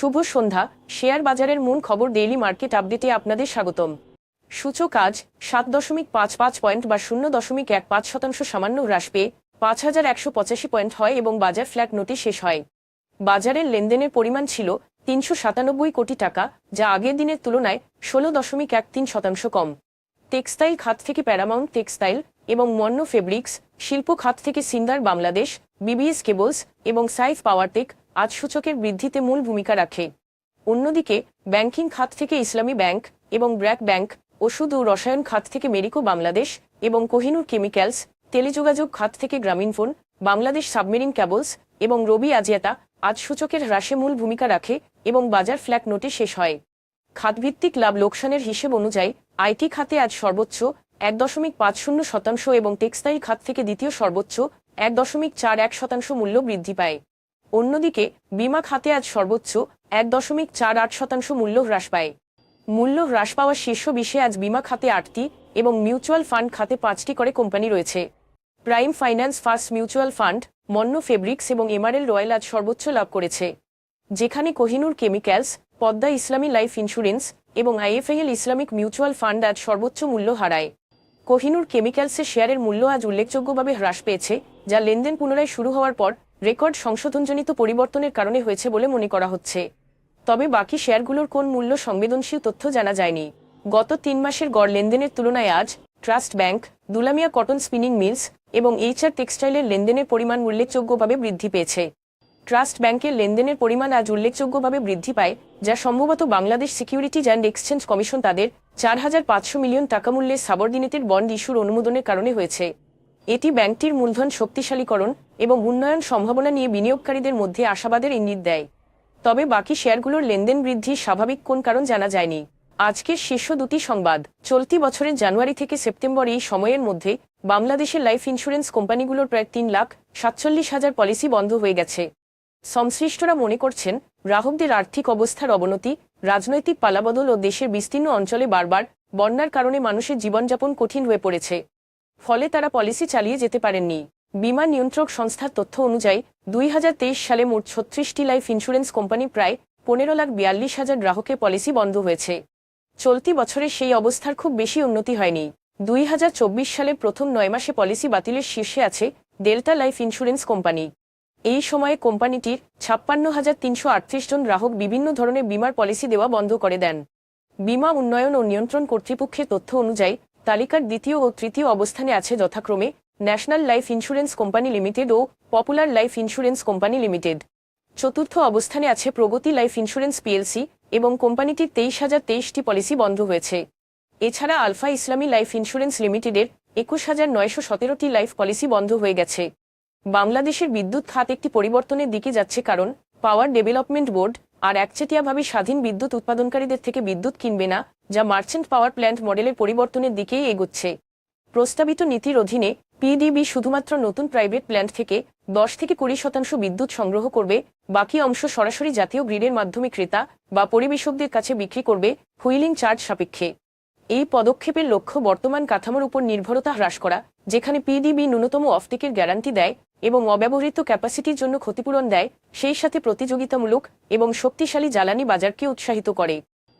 শুভ সন্ধ্যা। Share বাজারের মূল খবর ডেইলি মার্কেট আপডেটে আপনাদের স্বাগতম। সূচক আজ সাত দশমিক পাঁচ পাঁচ পয়েন্ট বা শূন্য দশমিক এক পাঁচ শতাংশ সামান্য হ্রাস পেয়ে পাঁচ হাজার একশো পঁচাশি পয়েন্ট হয় এবং বাজার ফ্ল্যাট নোটে শেষ হয়। বাজারের লেনদেনের পরিমাণ ছিল তিনশো সাতানব্বই কোটি টাকা, যা আগের দিনের তুলনায় ষোলো দশমিক এক তিন শতাংশ কম। টেক্সটাইল খাত থেকে প্যারামাউন্ট টেক্সটাইল এবং মন্য ফেব্রিক্স, শিল্প খাত থেকে সিন্দার বাংলাদেশ, বিবিএস কেবলস এবং সাইফ পাওয়ারটেক আজ সূচকের বৃদ্ধিতে মূল ভূমিকা রাখে। অন্যদিকে, ব্যাংকিং খাত থেকে ইসলামী ব্যাংক এবং ব্র্যাক ব্যাংক, ওষুধ ও রসায়ন খাত থেকে মেরিকো বাংলাদেশ এবং কোহিনুর কেমিক্যালস, টেলিযোগাযোগ খাত থেকে গ্রামীণফোন বাংলাদেশ সাবমেরিন ক্যাবলস এবং রবি আজিয়াতা আজ সূচকের হ্রাসে মূল ভূমিকা রাখে এবং বাজার ফ্ল্যাট নোটে শেষ হয়। খাতভিত্তিক লাভ লোকসানের হিসেব অনুযায়ী, আইটি খাতে আজ সর্বোচ্চ এক দশমিক পাঁচ শূন্য শতাংশ এবং টেক্সটাইল খাত থেকে দ্বিতীয় সর্বোচ্চ এক দশমিক চার এক শতাংশ মূল্য বৃদ্ধি পায়। অন্যদিকে, বিমা খাতে আজ সর্বোচ্চ এক দশমিক চার আট শতাংশ মূল্য হ্রাস পায়। মূল্য হ্রাস পাওয়া শীর্ষ বিশ্বে আজ বিমা খাতে আটটি এবং মিউচুয়াল ফান্ড খাতে পাঁচটি করে কোম্পানি রয়েছে। Prime finance first mutual fund, Monno fabrics এবং এমআরএল রয়্যাল আজ সর্বোচ্চ লাভ করেছে। যেখানে Kohinoor chemicals, Padma Islami life insurance এবং আইএফএল ইসলামিক মিউচুয়াল ফান্ড আজ সর্বোচ্চ মূল্য হারায়। কোহিনুর কেমিক্যালসের শেয়ারের মূল্য আজ উল্লেখযোগ্যভাবে হ্রাস পেয়েছে, যা লেনদেন পুনরায় শুরু হওয়ার পর রেকর্ড সংশোধনজনিত পরিবর্তনের কারণে হয়েছে বলে মনে করা হচ্ছে। তবে বাকি শেয়ারগুলোর কোন মূল্য সংবেদনশীল তথ্য জানা যায়নি। গত তিন মাসের গড় লেনদেনের তুলনায় আজ, trust bank, Dulamia cotton spinning mills এবং এইচআর টেক্সটাইলের লেনদেনের পরিমাণ উল্লেখযোগ্যভাবে বৃদ্ধি পেয়েছে। ট্রাস্ট ব্যাংকের লেনদেনের পরিমাণ আজ উল্লেখযোগ্যভাবে বৃদ্ধি পায়, যা সম্ভবত Bangladesh securities and exchange commission তাদের চার হাজার পাঁচশো মিলিয়ন টাকা মূল্যের সাবরদিনেটের বন্ড ইস্যুর অনুমোদনের কারণে হয়েছে। এটি ব্যাংকটির মূলধন শক্তিশালীকরণ এবং উন্নয়ন সম্ভাবনা নিয়ে বিনিয়োগকারীদের মধ্যে আশাবাদের ইঙ্গিত দেয়। তবে বাকি শেয়ারগুলোর লেনদেন বৃদ্ধির স্বাভাবিক কোন কারণ জানা যায়নি। আজকের শীর্ষ দুটি সংবাদ। চলতি বছরের জানুয়ারি থেকে সেপ্টেম্বর এই সময়ের মধ্যে বাংলাদেশের লাইফ ইন্স্যুরেন্স কোম্পানিগুলোর প্রায় তিন লাখ সাতচল্লিশ হাজার পলিসি বন্ধ হয়ে গেছে। সংশ্লিষ্টরা মনে করছেন, গ্রাহকদের আর্থিক অবস্থার অবনতি, রাজনৈতিক পালাবদল ও দেশের বিস্তীর্ণ অঞ্চলে বারবার বন্যার কারণে মানুষের জীবনযাপন কঠিন হয়ে পড়েছে। ফলে তারা পলিসি চালিয়ে যেতে পারেননি। বিমা নিয়ন্ত্রক সংস্থার তথ্য অনুযায়ী, দুই হাজার তেইশ সালে মোট ছত্রিশটি লাইফ ইন্স্যুরেন্স কোম্পানি প্রায় পনেরো লাখ বিয়াল্লিশ হাজার গ্রাহকের পলিসি বন্ধ হয়েছে। চলতি বছরে সেই অবস্থার খুব বেশি উন্নতি হয়নি। দুই হাজার চব্বিশ সালে প্রথম নয় মাসে পলিসি বাতিলের শীর্ষে আছে ডেল্টা লাইফ ইন্স্যুরেন্স কোম্পানি। এই সময়ে কোম্পানিটির ছাপ্পান্ন হাজার তিনশো আটত্রিশ জন গ্রাহক বিভিন্ন ধরনের বিমার পলিসি দেওয়া বন্ধ করে দেন। বিমা উন্নয়ন ও নিয়ন্ত্রণ কর্তৃপক্ষের তথ্য অনুযায়ী তালিকার দ্বিতীয় ও তৃতীয় অবস্থানে আছে যথাক্রমে national life insurance company limited ও popular life insurance company limited. চতুর্থ অবস্থানে আছে প্রগতি লাইফ ইন্স্যুরেন্স পিএলসি এবং কোম্পানিটির তেইশ হাজার তেইশটি পলিসি বন্ধ হয়েছে। এছাড়া আলফা ইসলামী লাইফ ইন্স্যুরেন্স লিমিটেডের একুশ হাজার নয়শো সতেরোটি লাইফ পলিসি বন্ধ হয়ে গেছে। বাংলাদেশের বিদ্যুৎ খাত একটি পরিবর্তনের দিকে যাচ্ছে কারণ পাওয়ার ডেভেলপমেন্ট বোর্ড আর একচেটিয়াভাবে স্বাধীন বিদ্যুৎ উৎপাদনকারীদের থেকে বিদ্যুৎ কিনবে না যা মার্চেন্ট পাওয়ার প্ল্যান্ট মডেলের পরিবর্তনের দিকেই এগোচ্ছে। প্রস্তাবিত নীতির অধীনে পিডিবি শুধুমাত্র নতুন প্রাইভেট প্ল্যান্ট থেকে দশ থেকে কুড়ি শতাংশ বিদ্যুৎ সংগ্রহ করবে, বাকি অংশ সরাসরি জাতীয় গ্রিডের মাধ্যমে ক্রেতা বা পরিবেশকদের কাছে বিক্রি করবে, হুইলিং চার্জ সাপেক্ষে। এই পদক্ষেপের লক্ষ্য বর্তমান কাঠামোর উপর নির্ভরতা হ্রাস করা, যেখানে পিডিবি ন্যূনতম অফটেকের গ্যারান্টি দেয় এবং অব্যবহৃত ক্যাপাসিটির জন্য ক্ষতিপূরণ দেয়, সেই সাথে প্রতিযোগিতামূলক এবং শক্তিশালী জ্বালানি বাজারকে উৎসাহিত করে।